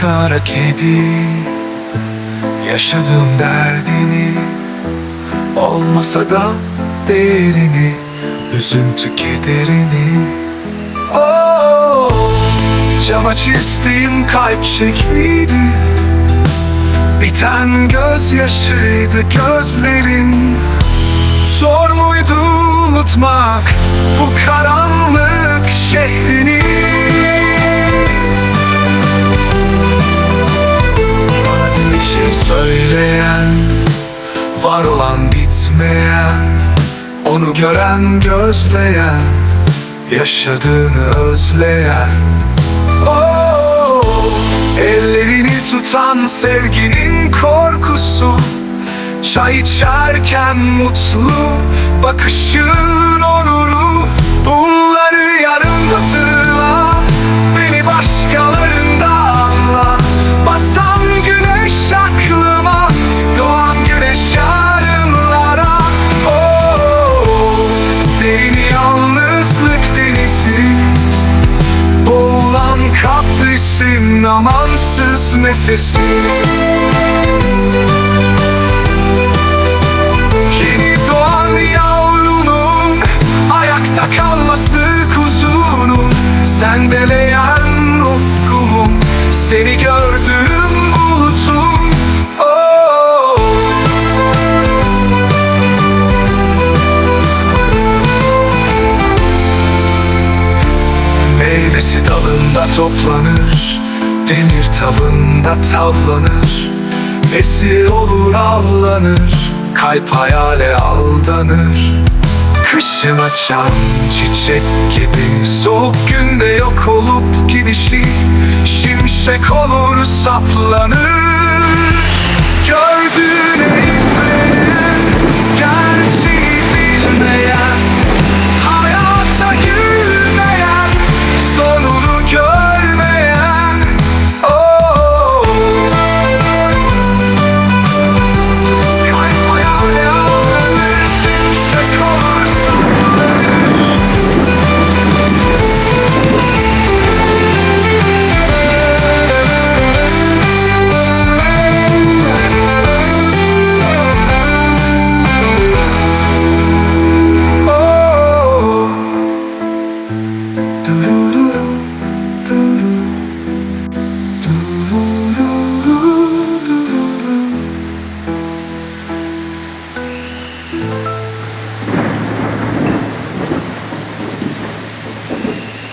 kara kedi. Yaşadığım derdini Olmasa da değerini Üzüntü kederini. Oh, Cama çizdiğim kalp şekliydi. Biten gözyaşıydı gözlerin. Zor muydu unutmak bu karanlık şehrini bitmeyen Onu gören gözleyen Yaşadığını özleyen. Oh, Ellerini tutan sevginin korkusu Çay içerken mutlu Bakışın kaprisin amansız nefesi Meyvesi dalında toplanır Demir tavında tavlanır. Esir olur avlanır Kalp hayale aldanır. Kışın açan çiçek gibi Soğuk günde yok olup gidişi. Şimşek olur saplanır